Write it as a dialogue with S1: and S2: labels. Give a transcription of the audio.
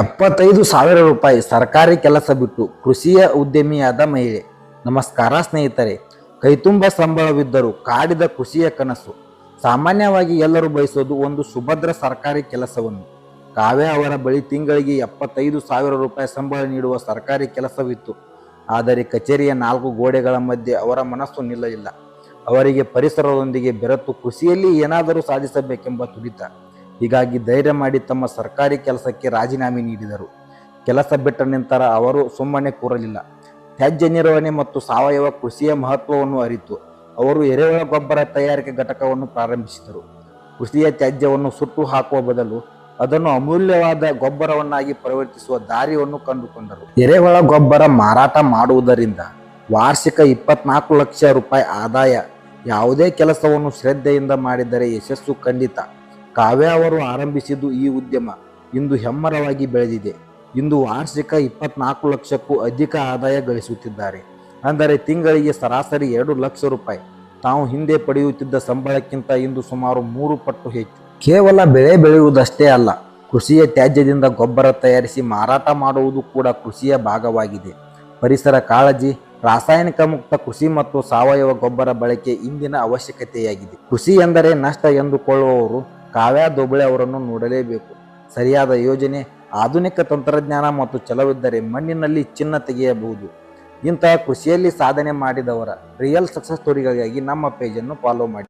S1: ಎಪ್ಪತ್ತೈದು ಸಾವಿರ ರೂಪಾಯಿ ಸರ್ಕಾರಿ ಕೆಲಸ ಬಿಟ್ಟು ಕೃಷಿಯ ಉದ್ಯಮಿಯಾದ ಮಹಿಳೆ. ನಮಸ್ಕಾರ ಸ್ನೇಹಿತರೆ, ಕೈತುಂಬ ಸಂಬಳವಿದ್ದರೂ ಕಾಡಿದ ಕೃಷಿಯ ಕನಸು. ಸಾಮಾನ್ಯವಾಗಿ ಎಲ್ಲರೂ ಬಯಸೋದು ಒಂದು ಸುಭದ್ರ ಸರ್ಕಾರಿ ಕೆಲಸವನ್ನು. ಕಾವ್ಯ ಅವರ ಬಳಿ ತಿಂಗಳಿಗೆ ಎಪ್ಪತ್ತೈದು ಸಾವಿರ ರೂಪಾಯಿ ಸಂಬಳ ನೀಡುವ ಸರ್ಕಾರಿ ಕೆಲಸವಿತ್ತು. ಆದರೆ ಕಚೇರಿಯ ನಾಲ್ಕು ಗೋಡೆಗಳ ಮಧ್ಯೆ ಅವರ ಮನಸ್ಸು ನಿಲ್ಲಲಿಲ್ಲ. ಅವರಿಗೆ ಪರಿಸರದೊಂದಿಗೆ ಬೆರೆತು ಕೃಷಿಯಲ್ಲಿ ಏನಾದರೂ ಸಾಧಿಸಬೇಕೆಂಬ ತುಡಿತ. ಹೀಗಾಗಿ ಧೈರ್ಯ ಮಾಡಿ ತಮ್ಮ ಸರ್ಕಾರಿ ಕೆಲಸಕ್ಕೆ ರಾಜೀನಾಮೆ ನೀಡಿದರು. ಕೆಲಸ ಬಿಟ್ಟ ನಂತರ ಅವರು ಸುಮ್ಮನೆ ಕೂರಲಿಲ್ಲ. ತ್ಯಾಜ್ಯ ನಿರ್ವಹಣೆ ಮತ್ತು ಸಾವಯವ ಕೃಷಿಯ ಮಹತ್ವವನ್ನು ಅರಿತು ಅವರು ಎರೆಹುಳ ಗೊಬ್ಬರ ತಯಾರಿಕೆ ಘಟಕವನ್ನು ಪ್ರಾರಂಭಿಸಿದರು. ಕೃಷಿಯ ತ್ಯಾಜ್ಯವನ್ನು ಸುಟ್ಟು ಹಾಕುವ ಬದಲು ಅದನ್ನು ಅಮೂಲ್ಯವಾದ ಗೊಬ್ಬರವನ್ನಾಗಿ ಪರಿವರ್ತಿಸುವ ದಾರಿಯನ್ನು ಕಂಡುಕೊಂಡರು. ಎರೆಹುಳ ಗೊಬ್ಬರ ಮಾರಾಟ ಮಾಡುವುದರಿಂದ ವಾರ್ಷಿಕ ಇಪ್ಪತ್ನಾಲ್ಕು ಲಕ್ಷ ರೂಪಾಯಿ ಆದಾಯ, ಯಾವುದೇ ಕೆಲಸವನ್ನು ಶ್ರದ್ಧೆಯಿಂದ ಮಾಡಿದರೆ ಯಶಸ್ಸು ಖಂಡಿತ. ಕಾವ್ಯ ಅವರು ಆರಂಭಿಸಿದ್ದು ಈ ಉದ್ಯಮ ಇಂದು ಹೆಮ್ಮರವಾಗಿ ಬೆಳೆದಿದೆ. ಇಂದು ವಾರ್ಷಿಕ ಇಪ್ಪತ್ನಾಲ್ಕು ಲಕ್ಷಕ್ಕೂ ಅಧಿಕ ಆದಾಯ ಗಳಿಸುತ್ತಿದ್ದಾರೆ. ಅಂದರೆ ತಿಂಗಳಿಗೆ ಸರಾಸರಿ ಎರಡು ಲಕ್ಷ ರೂಪಾಯಿ. ತಾವು ಹಿಂದೆ ಪಡೆಯುತ್ತಿದ್ದ ಸಂಬಳಕ್ಕಿಂತ ಇಂದು ಸುಮಾರು ಮೂರು ಪಟ್ಟು ಹೆಚ್ಚು. ಕೇವಲ ಬೆಳೆ ಬೆಳೆಯುವುದಷ್ಟೇ ಅಲ್ಲ, ಕೃಷಿಯ ತ್ಯಾಜ್ಯದಿಂದ ಗೊಬ್ಬರ ತಯಾರಿಸಿ ಮಾರಾಟ ಮಾಡುವುದು ಕೂಡ ಕೃಷಿಯ ಭಾಗವಾಗಿದೆ. ಪರಿಸರ ಕಾಳಜಿ, ರಾಸಾಯನಿಕ ಮುಕ್ತ ಕೃಷಿ ಮತ್ತು ಸಾವಯವ ಗೊಬ್ಬರ ಬಳಕೆ ಇಂದಿನ ಅವಶ್ಯಕತೆಯಾಗಿದೆ. ಕೃಷಿ ಎಂದರೆ ನಷ್ಟ ಎಂದುಕೊಳ್ಳುವವರು ಕಾವ್ಯ ದೊಬಳೆ ಅವರನ್ನು ನೋಡಲೇಬೇಕು. ಸರಿಯಾದ ಯೋಜನೆ, ಆಧುನಿಕ ತಂತ್ರಜ್ಞಾನ ಮತ್ತು ಛಲವಿದ್ದರೆ ಮಣ್ಣಿನಲ್ಲಿ ಚಿನ್ನ ತೆಗೆಯಬಹುದು. ಇಂತಹ ಕೃಷಿಯಲ್ಲಿ ಸಾಧನೆ ಮಾಡಿದವರ ರಿಯಲ್ ಸಕ್ಸಸ್ ಸ್ಟೋರಿಗಳಿಗಾಗಿ ನಮ್ಮ ಪೇಜನ್ನು ಫಾಲೋ ಮಾಡಿ.